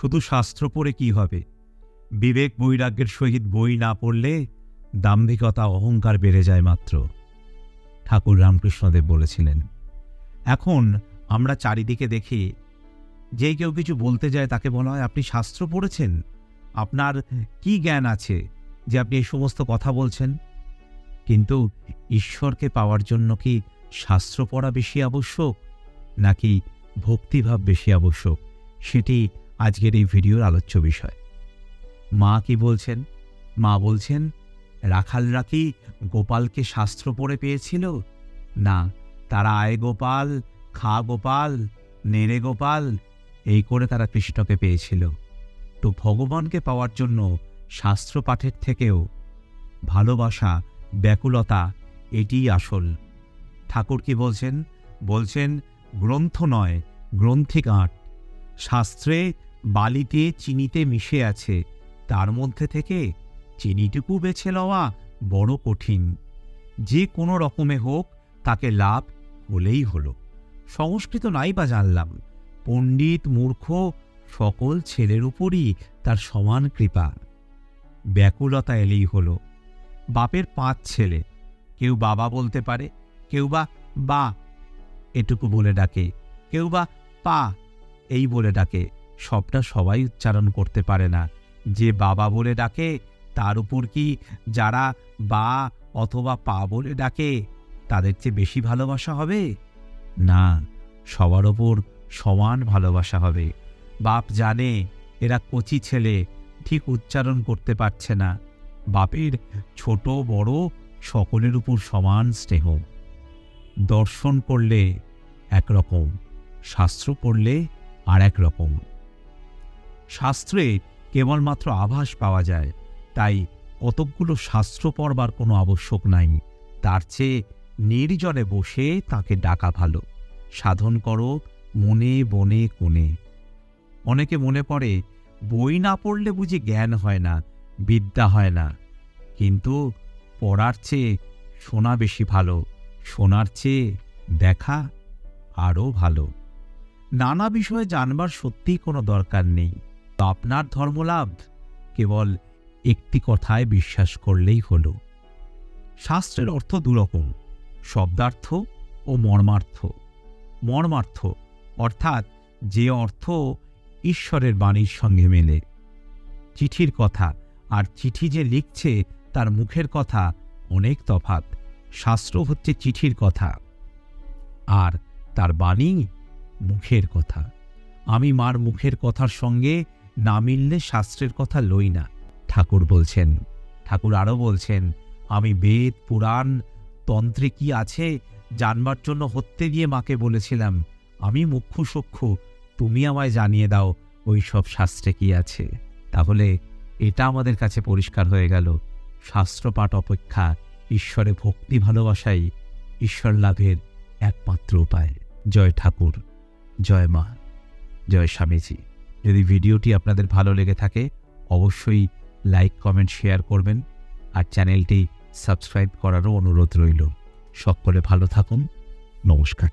শুধু শাস্ত্র পড়ে কি হবে? বিবেক বৈরাগ্যের সহিত বই না পড়লে দাম্ভিকতা, অহংকার বেড়ে যায় মাত্র। ঠাকুর রামকৃষ্ণদেব বলেছিলেন, এখন আমরা চারিদিকে দেখি, যে কেউ কিছু বলতে যায় তাকে বলা হয়, আপনি শাস্ত্র পড়েছেন? আপনার কি জ্ঞান আছে যে আপনি এই সমস্ত কথা বলছেন? কিন্তু ঈশ্বরকে পাওয়ার জন্য কি শাস্ত্র পড়া বেশি আবশ্যক, নাকি ভক্তিভাব বেশি আবশ্যক? সেটি আজকের এই ভিডিওর আলোচ্য বিষয়। মা কি বলছেন? মা বলছেন রাখালরা কি গোপালকে শাস্ত্র পড়ে পেয়েছিল? না, তারা আয় গোপাল, খা গোপাল নেড়ে গোপাল, এই করে তারা কৃষ্ণকে পেয়েছিল। তো ভগবানকে পাওয়ার জন্য শাস্ত্র পাঠের থেকেও ভালোবাসা, ব্যাকুলতা, এটিই আসল। ঠাকুর কি বলছেন? বলছেন, গ্রন্থ নয়, গ্রন্থিক আঁট। শাস্ত্রে বালিতে চিনিতে মিশে আছে, তার মধ্যে থেকে চিনিটুকু বেছে লওয়া বড় কঠিন। যে কোনো রকমে হোক, তাকে লাভ হলেই হলো। সংস্কৃত নাই বা জানলাম, পণ্ডিত মূর্খ সকল ছেলের উপরই তার সমান কৃপা। ব্যাকুলতা এলেই হলো। বাপের পাঁচ ছেলে, কেউ বাবা বলতে পারে, কেউ বা বা এটুকু বলে ডাকে, কেউ বা পা, এই বলে ডাকে। সবটা সবাই উচ্চারণ করতে পারে না। যে বাবা বলে ডাকে, তার উপর কি যারা বা অথবা পা বলে ডাকে, তাদের চেয়ে বেশি ভালোবাসা হবে? না, সবার ওপর সমান ভালোবাসা হবে। বাপ জানে, এরা কচি ছেলে, ঠিক উচ্চারণ করতে পারছে না। বাপের ছোট, বড়, সকলের উপর সমান স্নেহ। দর্শন করলে একরকম, শাস্ত্র পড়লে আর এক রকম। শাস্ত্রে কেবলমাত্র আভাস পাওয়া যায়। তাই কতকগুলো শাস্ত্র পড়বার কোনো আবশ্যক নাই। তার চেয়ে নির্জনে বসে তাকে ডাকা ভালো। সাধন করো মনে বনে কোণে। অনেকে মনে পড়ে বই না পড়লে বুঝি জ্ঞান হয় না, বিদ্যা হয় না। কিন্তু পড়ার চেয়ে শোনা বেশি ভালো, শোনার চেয়ে দেখা আরও ভালো। নানা বিষয়ে জানবার সত্যিই কোনো দরকার নেই। তো আপনার ধর্মলাভ কেবল একটি কথায় বিশ্বাস করলেই হল। শাস্ত্রের অর্থ দুরকম, শব্দার্থ ও মর্মার্থ। মর্মার্থ অর্থাৎ যে অর্থ ঈশ্বরের বাণীর সঙ্গে মেলে। চিঠির কথা আর চিঠি যে লিখছে তার মুখের কথা অনেক তফাত শাস্ত্র হচ্ছে চিঠির কথা। আর তার বাণী মুখের কথা। আমি মার মুখের কথার সঙ্গে না মিললে শাস্ত্রের কথা লই না। ঠাকুর বলছেন, ঠাকুর আরও বলছেন, আমি বেদ, পুরাণ, তন্ত্রে কি আছে জানবার জন্য হত্যে দিয়ে মাকে বলেছিলাম। আমি মুখ্য তুমি আমায় জানিয়ে দাও ওই সব শাস্ত্রে কি আছে। তাহলে এটা আমাদের কাছে পরিষ্কার হয়ে গেল। শাস্ত্রপাঠ অপেক্ষা ঈশ্বরে ভক্তি ভালোবাসাই ঈশ্বর লাভের একমাত্র উপায়। জয় ঠাকুর, জয় মা, জয় স্বামীজি। যদি ভিডিওটি আপনাদের ভালো লেগে থাকে, অবশ্যই লাইক, কমেন্ট, শেয়ার করবেন আর চ্যানেলটি সাবস্ক্রাইব করারও অনুরোধ রইল। সকলে ভালো থাকুন। নমস্কার।